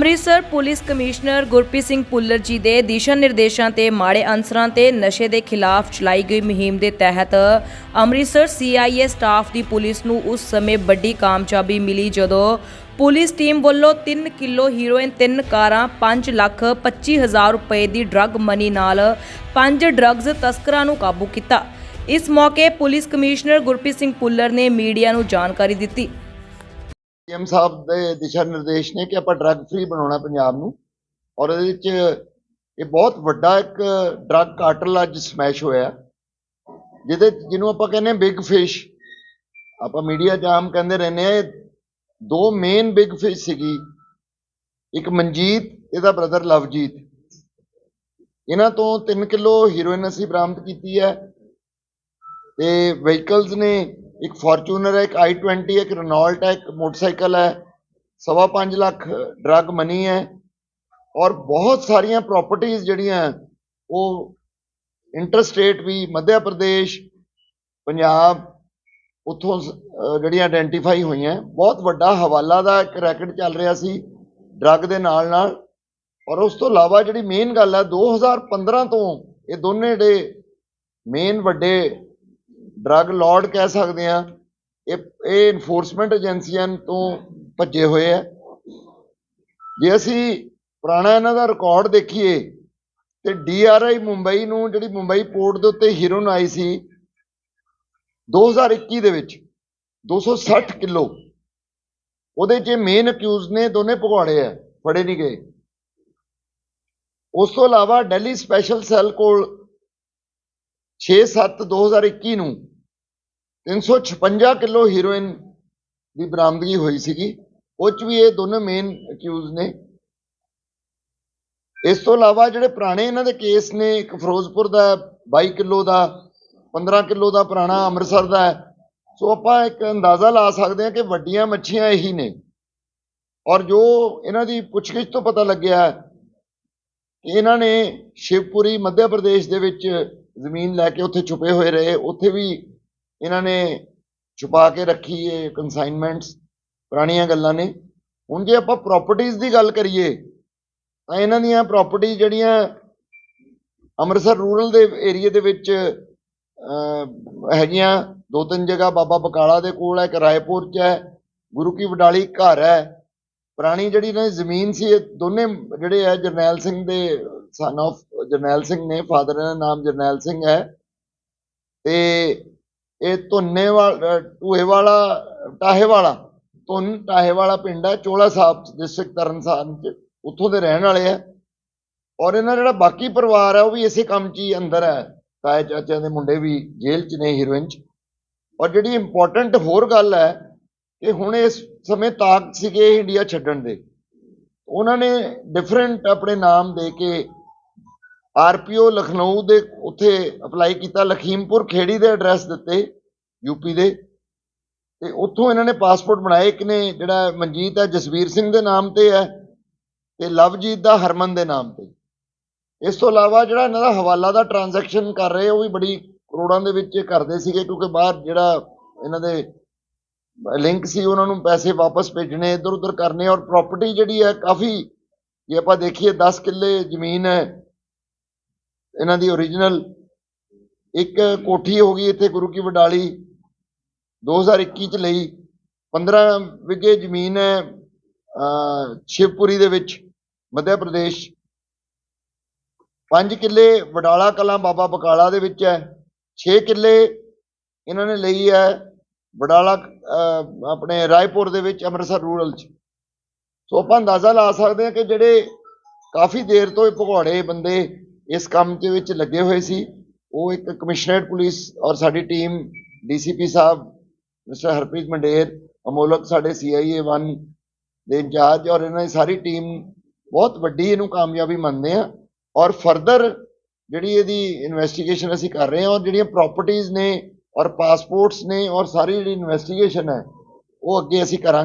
Amritsar police commissioner Gurpreet Singh Bhullar ji ਦੇ ਦਿਸ਼ਾ ਨਿਰਦੇਸ਼ਾਂ ਤੇ ਮਾੜੇ ਅਨਸਰਾਂ ਤੇ ਨਸ਼ੇ ਦੇ ਖਿਲਾਫ ਚਲਾਈ ਗਈ ਮੁਹਿੰਮ ਦੇ ਤਹਿਤ ਅੰਮ੍ਰਿਤਸਰ ਸੀਆਈਏ ਸਟਾਫ ਦੀ ਪੁਲਿਸ ਨੂੰ ਉਸ ਸਮੇਂ ਵੱਡੀ ਕਾਮਯਾਬੀ ਮਿਲੀ ਜਦੋਂ ਪੁਲਿਸ ਟੀਮ ਵੱਲੋਂ 3 ਕਿਲੋ ਹੀਰੋਇਨ 3 ਕਾਰਾਂ 5 ਲੱਖ 25 ਹਜ਼ਾਰ ਰੁਪਏ ਦੀ ਡਰੱਗ ਮਨੀ ਨਾਲ ਪੰਜ ਡਰੱਗਸ ਤਸਕਰਾਂ ਨੂੰ ਕਾਬੂ ਕੀਤਾ। ਇਸ ਮੌਕੇ ਪੁਲਿਸ ਕਮਿਸ਼ਨਰ ਗੁਰਪ੍ਰੀਤ ਸਿੰਘ ਪੁੱਲਰ ਨੇ ਮੀਡੀਆ ਨੂੰ ਜਾਣਕਾਰੀ ਦਿੱਤੀ। ਸੀਐਮ ਸਾਹਿਬ ਦੇ ਦਿਸ਼ਾ ਨਿਰਦੇਸ਼ ਨੇ ਕਿ ਆਪਾਂ ਡਰੱਗ ਫ੍ਰੀ ਬਣਾਉਣਾ ਪੰਜਾਬ ਨੂੰ ਔਰ ਇਹਦੇ ਵਿੱਚ ਇਹ ਬਹੁਤ ਵੱਡਾ ਇੱਕ ਡਰੱਗ ਕਾਰਟਲ ਅੱਜ ਸਮੈਸ਼ ਹੋਇਆ। ਜਿਹਦੇ ਜਿਹਨੂੰ ਆਪਾਂ ਕਹਿੰਦੇ ਬਿਗ ਫਿਸ਼ ਆਪਾਂ ਮੀਡੀਆ ਜਾਮ ਕਹਿੰਦੇ ਰਹਿੰਦੇ ਆ ਦੋ ਮੇਨ ਬਿਗ ਫਿਸ਼ ਸੀਗੀ। ਇੱਕ ਮਨਜੀਤ, ਇਹਦਾ ਬ੍ਰਦਰ ਲਵਜੀਤ। ਇਹਨਾਂ ਤੋਂ 3 ਕਿਲੋ ਹੀਰੋਇਨ ਅਸੀਂ ਬਰਾਮਦ ਕੀਤੀ ਹੈ। ਤੇ ਵਹੀਕਲਸ ਨੇ ਇੱਕ ਫੋਰਚੂਨਰ ਹੈ, ਇੱਕ i20 ਹੈ, ਇੱਕ ਰਨੋਲਟ ਹੈ, ਇੱਕ ਮੋਟਰਸਾਈਕਲ ਹੈ। ਸਵਾ ਪੰਜ ਲੱਖ ਡਰੱਗ ਮਨੀ ਹੈ ਔਰ ਬਹੁਤ ਸਾਰੀਆਂ ਪ੍ਰਾਪਰਟੀਆਂ ਜਿਹੜੀਆਂ ਉਹ ਇੰਟਰਸਟੇਟ ਵੀ ਮੱਧ ਪ੍ਰਦੇਸ਼, ਪੰਜਾਬ ਉੱਥੋਂ ਸ- ਜਿਹੜੀਆਂ ਆਇਡੈਂਟੀਫਾਈ ਹੋਈਆਂ। ਬਹੁਤ ਵੱਡਾ ਹਵਾਲਾ ਦਾ ਇੱਕ ਰੈਕਟ ਚੱਲ ਰਿਹਾ ਸੀ ਡਰੱਗ ਦੇ ਨਾਲ ਨਾਲ। ਔਰ ਉਸ ਤੋਂ ਇਲਾਵਾ ਜਿਹੜੀ ਮੇਨ ਗੱਲ ਹੈ 2015 ਤੋਂ ਇਹ ਦੋਨੇ ਜਿਹੜੇ ਮੇਨ ਵੱਡੇ ਡਰੱਗ ਲਾਰਡ ਕਹਿ ਸਕਦੇ ਆ ਇਹ ਇਹ ਇਨਫੋਰਸਮੈਂਟ ਏਜੰਸੀਆਂ ਤੋਂ ਭੱਜੇ ਹੋਏ ਆ। ਜੇ ਅਸੀਂ ਪੁਰਾਣਾ ਇਹਨਾਂ ਦਾ ਰਿਕਾਰਡ ਦੇਖੀਏ, ਤੇ ਡੀਆਰਆਈ ਮੁੰਬਈ ਨੂੰ, ਜਿਹੜੀ ਮੁੰਬਈ ਪੋਰਟ ਦੇ ਉੱਤੇ ਹੀਰੋਨ ਆਈ ਸੀ 2021 ਦੇ ਵਿੱਚ 260 ਕਿਲੋ, ਉਹਦੇ 'ਚ ਮੇਨ ਅਕਿਊਜ਼ ਨੇ ਦੋਨੇ ਭਗੌੜੇ ਆ, ਫੜੇ ਨਹੀਂ ਗਏ। ਉਸ ਤੋਂ ਇਲਾਵਾ ਦਿੱਲੀ ਸਪੈਸ਼ਲ ਸੈੱਲ ਕੋਲ 6-7 2021 ਨੂੰ 356 ਕਿਲੋ ਹੀਰੋਇਨ ਦੀ ਬਰਾਮਦਗੀ ਹੋਈ ਸੀਗੀ। ਉਹ ਚ ਵੀ ਇਹ ਦੋਨੋਂ ਮੇਨ ਅਕਿਊਜ਼ ਨੇ। ਇਸ ਤੋਂ ਇਲਾਵਾ ਜਿਹੜੇ ਪੁਰਾਣੇ ਇਹਨਾਂ ਦੇ ਕੇਸ ਨੇ ਇੱਕ ਫਿਰੋਜ਼ਪੁਰ ਦਾ ਹੈ, 22 ਕਿਲੋ ਦਾ 15 ਕਿਲੋ ਦਾ ਪੁਰਾਣਾ ਅੰਮ੍ਰਿਤਸਰ ਦਾ ਸੋ ਆਪਾਂ ਇੱਕ ਅੰਦਾਜ਼ਾ ਲਾ ਸਕਦੇ ਹਾਂ ਕਿ ਵੱਡੀਆਂ ਮੱਛੀਆਂ ਇਹੀ ਨੇ। ਔਰ ਜੋ ਇਹਨਾਂ ਦੀ ਪੁੱਛਗਿੱਛ ਤੋਂ ਪਤਾ ਲੱਗਿਆ ਕਿ ਇਹਨਾਂ ਨੇ ਸ਼ਿਵਪੁਰੀ ਮੱਧ ਪ੍ਰਦੇਸ਼ ਦੇ ਵਿੱਚ ਜ਼ਮੀਨ ਲੈ ਕੇ ਉੱਥੇ ਛੁਪੇ ਹੋਏ ਰਹੇ। ਉੱਥੇ ਵੀ ਇਹਨਾਂ ਨੇ ਛੁਪਾ ਕੇ ਰੱਖੀ ਇਹ ਕਨਸਾਈਨਮੈਂਟਸ ਪੁਰਾਣੀਆਂ ਗੱਲਾਂ ਨੇ। ਹੁਣ ਜੇ ਆਪਾਂ ਪ੍ਰਾਪਰਟੀਆਂ ਦੀ ਗੱਲ ਕਰੀਏ, ਤਾਂ ਇਹਨਾਂ ਦੀਆਂ ਪ੍ਰਾਪਰਟੀ ਜਿਹੜੀਆਂ ਅੰਮ੍ਰਿਤਸਰ ਰੂਰਲ ਦੇ ਏਰੀਆ ਦੇ ਵਿੱਚ ਹੈਗੀਆਂ ਦੋ ਤਿੰਨ ਜਗ੍ਹਾ ਬਾਬਾ ਬਕਾਲਾ ਦੇ ਕੋਲ ਹੈ, ਇੱਕ ਰਾਏਪੁਰ ਚ ਹੈ, ਗੁਰੂ ਕੀ ਵਡਾਲੀ ਘਰ ਹੈ। ਪੁਰਾਣੀ ਜਿਹੜੀ ਇਹਨਾਂ ਦੀ ਜ਼ਮੀਨ ਸੀ, ਇਹ ਦੋਨੇ ਜਿਹੜੇ ਹੈ, ਜਰਨੈਲ ਸਿੰਘ ਦੇ ਸਨ of ਜਰਨੈਲ ਸਿੰਘ ਨੇ ਫਾਦਰ ਦਾ ਨਾਮ ਜਰਨੈਲ ਸਿੰਘ ਹੈ। ਤੇ ਇਹ ਧੁੰਨੇ ਵਾਲਾ ਟੂਹੇ ਵਾਲਾ, ਟਾਹੇ ਵਾਲਾ, ਧੁੰਨ, ਟਾਹੇ ਵਾਲਾ ਪਿੰਡ ਹੈ, ਚੋਲਾ ਸਾਹਿਬ ਡਿਸਟ੍ਰਿਕਟ ਤਰਨਤਾਰਨ ਚ, ਉੱਥੋਂ ਦੇ ਰਹਿਣ ਵਾਲੇ ਆ ਔਰ ਇਹਨਾਂ ਜਿਹੜਾ ਬਾਕੀ ਪਰਿਵਾਰ ਹੈ, ਉਹ ਵੀ ਇਸੇ ਕੰਮ 'ਚ ਹੀ ਅੰਦਰ ਹੈ। ਤਾਏ ਚਾਚਿਆਂ ਦੇ ਮੁੰਡੇ ਵੀ ਜੇਲ੍ਹ 'ਚ ਨੇ ਹੀਰੋਇਨ 'ਚ। ਔਰ ਜਿਹੜੀ ਇੰਪੋਰਟੈਂਟ ਹੋਰ ਗੱਲ ਹੈ ਕਿ ਹੁਣ ਇਸ ਸਮੇਂ ਤਾਕ ਸੀਗੇ ਇੰਡੀਆ ਛੱਡਣ ਦੇ। ਉਹਨਾਂ ਨੇ ਡਿਫਰੈਂਟ ਆਪਣੇ ਨਾਮ ਦੇ ਕੇ ਆਰਪੀਓ ਲਖਨਊ ਦੇ ਉੱਥੇ ਅਪਲਾਈ ਕੀਤਾ ਲਖੀਮਪੁਰ ਖੇੜੀ ਦੇ ਐਡਰੈਸ ਦਿੱਤੇ ਯੂਪੀ ਦੇ। ਤੇ ਉੱਥੋਂ ਇਹਨਾਂ ਨੇ ਪਾਸਪੋਰਟ ਬਣਾਏ। ਇੱਕ ਨੇ ਜਿਹੜਾ ਮਨਜੀਤ ਹੈ, ਜਸਵੀਰ ਸਿੰਘ ਦੇ ਨਾਮ ਤੇ ਹੈ ਤੇ ਲਵਜੀਤ ਦਾ ਹਰਮਨ ਦੇ ਨਾਮ ਤੇ। ਇਸ ਤੋਂ ਇਲਾਵਾ ਜਿਹੜਾ ਇਹਨਾਂ ਦਾ ਹਵਾਲਾ ਦਾ ਟ੍ਰਾਂਜੈਕਸ਼ਨ ਕਰ ਰਹੇ, ਉਹ ਵੀ ਬੜੀ ਕਰੋੜਾਂ ਦੇ ਵਿੱਚ ਕਰਦੇ ਸੀਗੇ ਕਿਉਂਕਿ ਬਾਹਰ ਜਿਹੜਾ ਇਹਨਾਂ ਦੇ ਲਿੰਕ ਸੀ, ਉਹਨਾਂ ਨੂੰ ਪੈਸੇ ਵਾਪਸ ਭੇਜਣੇ ਇੱਧਰ ਉੱਧਰ ਕਰਨੇ ਔਰ ਪ੍ਰਾਪਰਟੀ ਜਿਹੜੀ ਹੈ ਕਾਫੀ ਜੇ ਆਪਾਂ ਦੇਖੀਏ 10 ਕਿੱਲੇ ਜ਼ਮੀਨ ਹੈ ਇਹਨਾਂ ਦੀ ਓਰੀਜਨਲ ਇੱਕ ਕੋਠੀ ਹੋ ਗਈ ਇੱਥੇ ਗੁਰੂ ਕੀ ਵਡਾਲੀ 2021 ਚ ਲਈ 15 ਵਿਗੇ ਜ਼ਮੀਨ ਹੈ ਅਹ, ਸ਼ਿਵਪੁਰੀ ਦੇ ਵਿੱਚ ਮੱਧ ਪ੍ਰਦੇਸ਼। 5 ਕਿੱਲੇ ਵਡਾਲਾ ਕਲਾਂ ਬਾਬਾ ਬਕਾਲਾ ਦੇ ਵਿੱਚ ਹੈ 6 ਕਿੱਲੇ ਇਹਨਾਂ ਨੇ ਲਈ ਹੈ ਵਡਾਲਾ ਅਹ, ਆਪਣੇ ਰਾਏਪੁਰ ਦੇ ਵਿੱਚ ਅੰਮ੍ਰਿਤਸਰ ਰੂਰਲ ਚ। ਸੋ ਆਪਾਂ ਅੰਦਾਜ਼ਾ ਲਾ ਸਕਦੇ ਹਾਂ ਕਿ ਜਿਹੜੇ ਕਾਫੀ ਦੇਰ ਤੋਂ ਇਹ ਭਗੌੜੇ ਬੰਦੇ ਇਸ ਕੰਮ ਦੇ ਵਿੱਚ ਲੱਗੇ ਹੋਏ ਸੀ। ਉਹ ਇੱਕ ਕਮਿਸ਼ਨਰੇਟ ਪੁਲਿਸ ਔਰ ਸਾਡੀ ਟੀਮ, ਡੀਸੀਪੀ ਸਾਹਿਬ, ਮਿਸਟਰ ਹਰਪ੍ਰੀਤ ਮੰਡੇਰ, ਅਮੋਲਕ ਸਾਡੇ ਸੀਆਈਏ 1 ਦੇ ਇੰਚਾਰਜ ਔਰ ਇਹਨਾਂ ਦੀ ਸਾਰੀ ਟੀਮ ਬਹੁਤ ਵੱਡੀ ਇਹਨੂੰ ਕਾਮਯਾਬੀ ਮੰਨਦੇ ਆ। ਔਰ ਫਰਦਰ ਜਿਹੜੀ ਇਹਦੀ ਇਨਵੈਸਟੀਗੇਸ਼ਨ ਅਸੀਂ ਕਰ ਰਹੇ ਹਾਂ ਔਰ ਜਿਹੜੀਆਂ ਪ੍ਰਾਪਰਟੀਆਂ ਨੇ ਔਰ ਪਾਸਪੋਰਟਸ ਨੇ ਔਰ ਸਾਰੀ ਜਿਹੜੀ ਇਨਵੈਸਟੀਗੇਸ਼ਨ ਹੈ, ਉਹ ਅੱਗੇ ਅਸੀਂ ਕਰਾਂਗੇ।